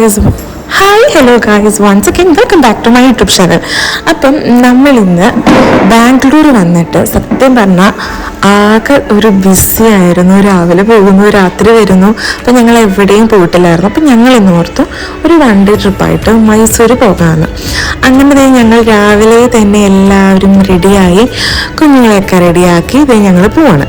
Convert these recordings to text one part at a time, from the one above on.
Guys hi hello guys once again welcome back to my YouTube channel അപ്പം നമ്മളിന്ന് ബാംഗ്ലൂർ വന്നിട്ട് സത്യം പറഞ്ഞാൽ ആകെ ഒരു ബിസി ആയിരുന്നു. രാവിലെ പോകുന്നു രാത്രി വരുന്നു. അപ്പം ഞങ്ങൾ എവിടെയും പോയിട്ടില്ലായിരുന്നു. അപ്പം ഞങ്ങൾ ഇന്ന് ഓർത്തു ഒരു വൺ ഡേ ട്രിപ്പായിട്ട് മൈസൂർ പോകാമെന്ന് അങ്ങനെ തന്നെ ഞങ്ങൾ രാവിലെ തന്നെ എല്ലാവരും റെഡിയായി കുഞ്ഞുങ്ങളെയൊക്കെ റെഡിയാക്കി ഇതേ ഞങ്ങൾ പോവാണ്.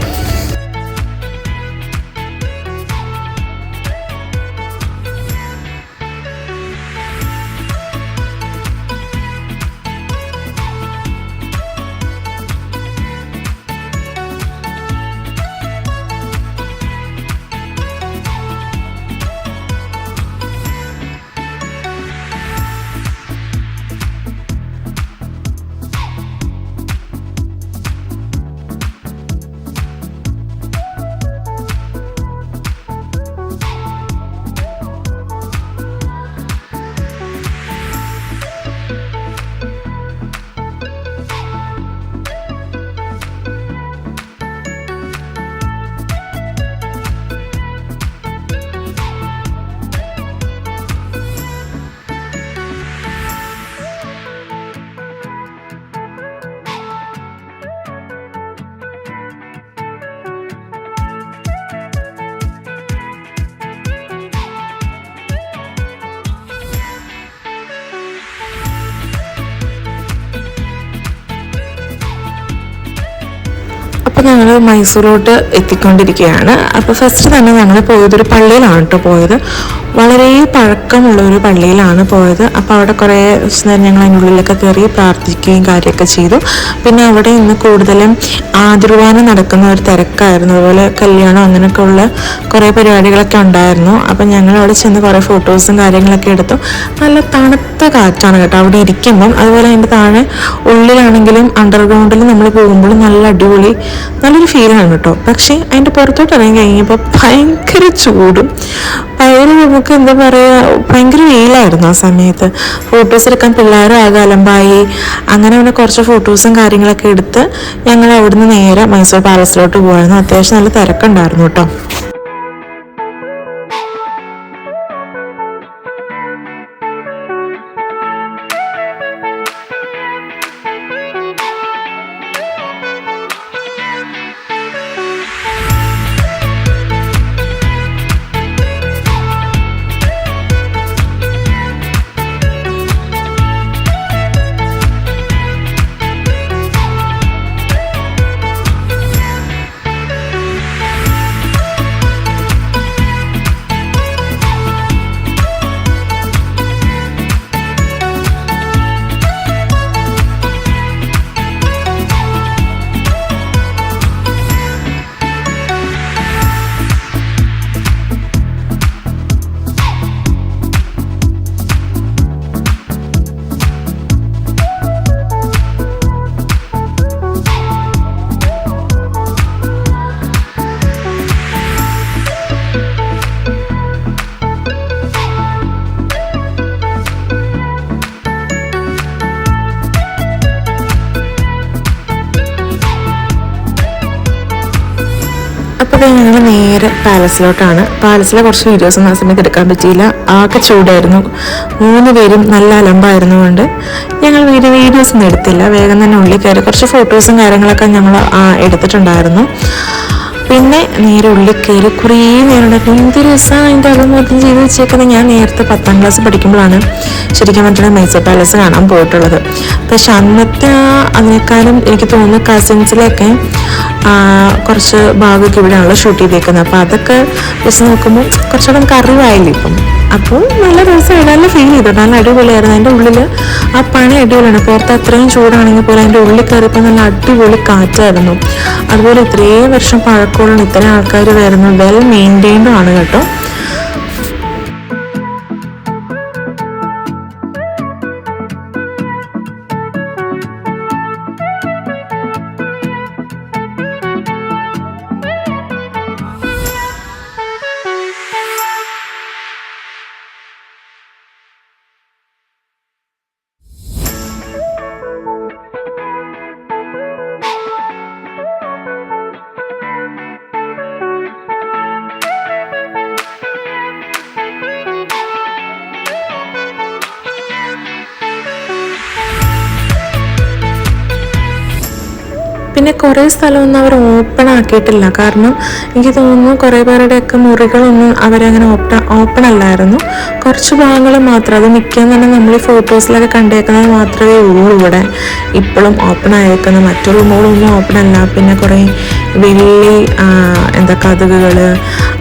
അപ്പോൾ ഞങ്ങൾ മൈസൂരോട്ട് എത്തിക്കൊണ്ടിരിക്കുകയാണ്. അപ്പോൾ ഫസ്റ്റ് തന്നെ ഞങ്ങൾ ഒരു പള്ളിയിലാണ് കേട്ടോ പോയത്. വളരെ പഴക്കമുള്ള ഒരു പള്ളിയിലാണ് പോയത്. അപ്പോൾ അവിടെ കുറേ നേരം ഞങ്ങൾ അതിന്റെ ഉള്ളിലൊക്കെ കയറി പ്രാർത്ഥിക്കുകയും കാര്യമൊക്കെ ചെയ്തു. പിന്നെ അവിടെ ഇന്ന് കൂടുതലും ആതിർവാനം നടക്കുന്ന ഒരു തിരക്കായിരുന്നു. അതുപോലെ കല്യാണം അങ്ങനെയൊക്കെ ഉള്ള കുറേ പരിപാടികളൊക്കെ ഉണ്ടായിരുന്നു. അപ്പം ഞങ്ങൾ അവിടെ ചെന്ന് കുറേ ഫോട്ടോസും കാര്യങ്ങളൊക്കെ എടുത്തു. നല്ല തണുത്ത കാറ്റാണ് കേട്ടോ അവിടെ ഇരിക്കുമ്പം. അതുപോലെ അതിന്റെ താഴെ ഉള്ളിലാണെങ്കിലും അണ്ടർഗ്രൗണ്ടിൽ നമ്മൾ പോകുമ്പോഴും നല്ല അടിപൊളി നല്ലൊരു ഫീലാണ് കേട്ടോ. പക്ഷേ അതിന്റെ പുറത്തോട്ട് ഇറങ്ങി കഴിഞ്ഞപ്പോൾ ഭയങ്കര ചൂടും. ഭയങ്കര നമുക്ക് എന്താ പറയുക ഭയങ്കര വെയിലായിരുന്നു ആ സമയത്ത്. ഫോട്ടോസ് എടുക്കാൻ പിള്ളേരും ആകെ അലമ്പായി. അങ്ങനെ പിന്നെ കുറച്ച് ഫോട്ടോസും കാര്യങ്ങളൊക്കെ എടുത്ത് ഞങ്ങൾ അവിടുന്ന് നേരെ മൈസൂർ പാലസിലോട്ട് പോകുമായിരുന്നു അത്യാവശ്യം നല്ല തിരക്കുണ്ടായിരുന്നു കേട്ടോ. അപ്പോൾ ഞങ്ങൾ നേരെ പാലസിലോട്ടാണ്. പാലസിലെ കുറച്ച് വീഡിയോസ് ഒന്നും ആ സമയത്ത് എടുക്കാൻ പറ്റിയില്ല. ആകെ ചൂടായിരുന്നു. മൂന്ന് പേരും നല്ല അലമ്പായിരുന്നു കൊണ്ട് ഞങ്ങൾ വീഡിയോ വീഡിയോസ് ഒന്നും എടുത്തില്ല. വേഗം തന്നെ ഉള്ളിൽ കയറി കുറച്ച് ഫോട്ടോസും കാര്യങ്ങളൊക്കെ ഞങ്ങൾ എടുത്തിട്ടുണ്ടായിരുന്നു. പിന്നെ നേരെ ഉള്ളിൽ കയറി കുറേ നേരം ഉണ്ടായിരുന്നു എന്ത് രസമാണ് അതിന്റെ അകം മൊത്തം ചെയ്ത് വെച്ചേക്കുന്നത്. ഞാൻ നേരത്തെ പത്താം ക്ലാസ് പഠിക്കുമ്പോഴാണ് ശരിക്കും പറഞ്ഞാൽ മൈസൂർ പാലസ് കാണാൻ പോയിട്ടുള്ളത്. പക്ഷെ അന്നത്തെ ആ അതിനേക്കാളും എനിക്ക് തോന്നുന്നു കസിൻസിലൊക്കെ കുറച്ച് ഭാഗമൊക്കെ ഇവിടെയാണല്ലോ ഷൂട്ട് ചെയ്തേക്കുന്നത്. അപ്പോൾ അതൊക്കെ വെച്ച് നോക്കുമ്പോൾ കുറച്ചുകൂടെ നമുക്ക് അറിവായില്ലേ ഇപ്പം. അപ്പോൾ നല്ല രസമായി നല്ല ഫീൽ ചെയ്തു. നല്ല അടിപൊളിയായിരുന്നു. അതിന്റെ ഉള്ളിൽ ആ പണി അടിപൊളിയാണ്. പുറത്ത് അത്രയും ചൂടാണെങ്കിൽ പോലും അതിന്റെ ഉള്ളിൽ കയറിയപ്പോൾ നല്ല അടിപൊളി കാറ്റായിരുന്നു. അതുപോലെ ഇത്രയും വർഷം പഴക്കമുള്ള ഇത്രയും ആൾക്കാർ വരുന്നു. വെൽ മെയിന്റെയിൻഡും ആണ് കേട്ടോ. പിന്നെ കുറേ സ്ഥലമൊന്നും അവർ ഓപ്പൺ ആക്കിയിട്ടില്ല. കാരണം എനിക്ക് തോന്നുന്നു കുറേ പേരുടെയൊക്കെ മുറികളൊന്നും അവരങ്ങനെ ഓപ്പൺ ഓപ്പൺ അല്ലായിരുന്നു. കുറച്ച് ഭാഗങ്ങൾ മാത്രം. അത് മിക്കതും തന്നെ നമ്മൾ ഈ ഫോട്ടോസിലൊക്കെ കണ്ടേക്കുന്നത് മാത്രമേ ഉള്ളൂ ഇവിടെ. ഇപ്പോഴും ഓപ്പൺ ആയേക്കുന്നത്. മറ്റു റൂമുകളൊന്നും ഓപ്പൺ അല്ല. പിന്നെ കുറേ വെള്ളി എന്താ കഥകുകൾ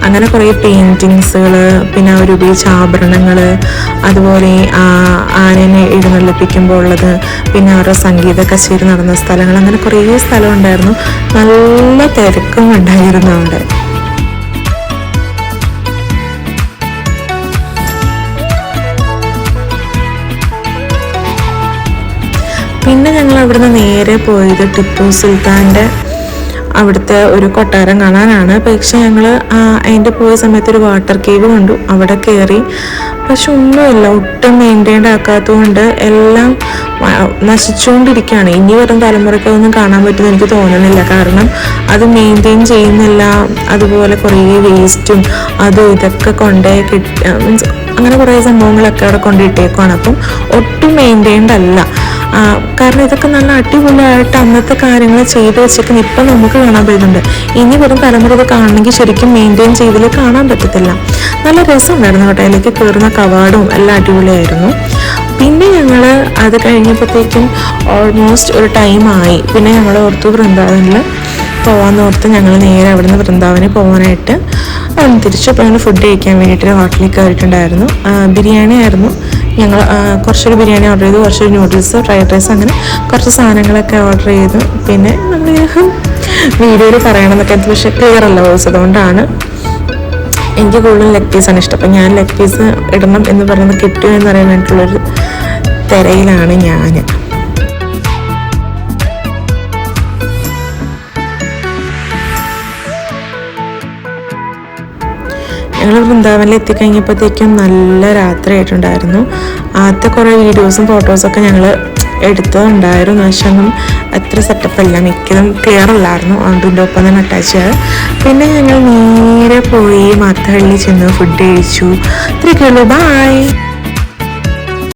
അങ്ങനെ കുറേ പെയിന്റിങ്സുകൾ പിന്നെ അവർ ഉപയോഗിച്ച ആഭരണങ്ങൾ അതുപോലെ ആനനെ എഴുന്നള്ളിപ്പിക്കുമ്പോൾ ഉള്ളത് പിന്നെ അവരുടെ സംഗീത കച്ചേരി നടന്ന സ്ഥലങ്ങൾ അങ്ങനെ കുറേ സ്ഥലം ഉണ്ടായിരുന്നു. നല്ല തിരക്കും ഉണ്ടായിരുന്നു അവിടെ. പിന്നെ ഞങ്ങൾ അവിടുന്ന് നേരെ പോയത് ടിപ്പു സുൽത്താന്റെ അവിടുത്തെ ഒരു കൊട്ടാരം കാണാനാണ്. പക്ഷെ ഞങ്ങൾ അതിന്റെ പോയ സമയത്ത് ഒരു വാട്ടർ കേവ് കണ്ടു. അവിടെ കയറി പക്ഷെ ഒന്നുമില്ല. ഒട്ടും മെയിന്റൈൻഡ് ആക്കാത്തതുകൊണ്ട് എല്ലാം നശിച്ചുകൊണ്ടിരിക്കുകയാണ്. ഇനി വരും തലമുറയ്ക്ക് ഒന്നും കാണാൻ പറ്റുമെന്ന് എനിക്ക് തോന്നുന്നില്ല. കാരണം അത് മെയിന്റെയിൻ ചെയ്യുന്നില്ല. അതുപോലെ കുറേ വേസ്റ്റും അതും ഇതൊക്കെ കൊണ്ടേ കിട്ടി മീൻസ് അങ്ങനെ കുറേ സംഭവങ്ങളൊക്കെ അവിടെ കൊണ്ടിട്ടേക്കുവാണ് അപ്പം ഒട്ടും മെയിന്റൈൻഡ് അല്ല. കാരണം ഇതൊക്കെ നല്ല അടിപൊളിയായിട്ട് അന്നത്തെ കാര്യങ്ങൾ ചെയ്ത് വെച്ചേക്കുന്ന ഇപ്പം നമുക്ക് കാണാൻ പറ്റുന്നുണ്ട്. ഇനി വരും തലമുറ ഇത് കാണണമെങ്കിൽ ശരിക്കും മെയിന്റെയിൻ ചെയ്തിൽ കാണാൻ പറ്റത്തില്ല. നല്ല രസമുണ്ടായിരുന്നു കേട്ടോ. അതിലേക്ക് കയറുന്ന കവാടവും എല്ലാം അടിപൊളിയായിരുന്നു. പിന്നെ ഞങ്ങൾ അത് കഴിഞ്ഞപ്പോഴത്തേക്കും ഓൾമോസ്റ്റ് ഒരു ടൈമായി പിന്നെ ഞങ്ങൾ ഓർത്തു വൃന്ദാവനിൽ പോകാമെന്ന് ഓർത്ത് ഞങ്ങൾ നേരെ അവിടുന്ന് വൃന്ദാവനിൽ പോകാനായിട്ട് തിരിച്ചു ഞങ്ങൾ ഫുഡ് കഴിക്കാൻ വേണ്ടിയിട്ട് ഹോട്ടലിൽ കയറിയിട്ടുണ്ടായിരുന്നു. ബിരിയാണി ആയിരുന്നു. ഞങ്ങൾ കുറച്ചൊരു ബിരിയാണി ഓർഡർ ചെയ്തു കുറച്ചൊരു നൂഡിൽസ് ഫ്രൈഡ് റൈസ് അങ്ങനെ കുറച്ച് സാധനങ്ങളൊക്കെ ഓർഡർ ചെയ്തു. പിന്നെ നമ്മൾ വീഡിയോയിൽ പറയണമെന്നൊക്കെ പക്ഷേ ക്ലിയർ അല്ല വോയിസ് അതുകൊണ്ടാണ് എനിക്ക് കൂടുതലും ലെഗ് പീസാണ് ഇഷ്ടം. അപ്പം ഞാൻ ലെഗ് പീസ് ഇടണം എന്ന് പറയുന്നത് കിട്ടുമോ എന്ന് അറിയാൻ വേണ്ടിയിട്ടുള്ളൊരു തിരയിലാണ് ഞാൻ വൃന്ദാവനിൽ എത്തിക്കഴിഞ്ഞപ്പോഴത്തേക്കും നല്ല രാത്രി ആയിട്ടുണ്ടായിരുന്നു ആദ്യത്തെ കുറേ വീഡിയോസും ഫോട്ടോസൊക്കെ ഞങ്ങൾ എടുത്തതുണ്ടായിരുന്നു. പക്ഷെ ഒന്നും അത്ര സെറ്റപ്പല്ല മിക്കതും ക്ലിയർ അല്ലായിരുന്നു. അതിന്റെ ഒപ്പം തന്നെ അറ്റാച്ച് ചെയ്ത് പിന്നെ ഞങ്ങൾ നേരെ പോയി മാത്തഹള്ളി ചെന്ന് ഫുഡ് കഴിച്ചു. ഇത്രയൊക്കെയുള്ളൂ ബായ്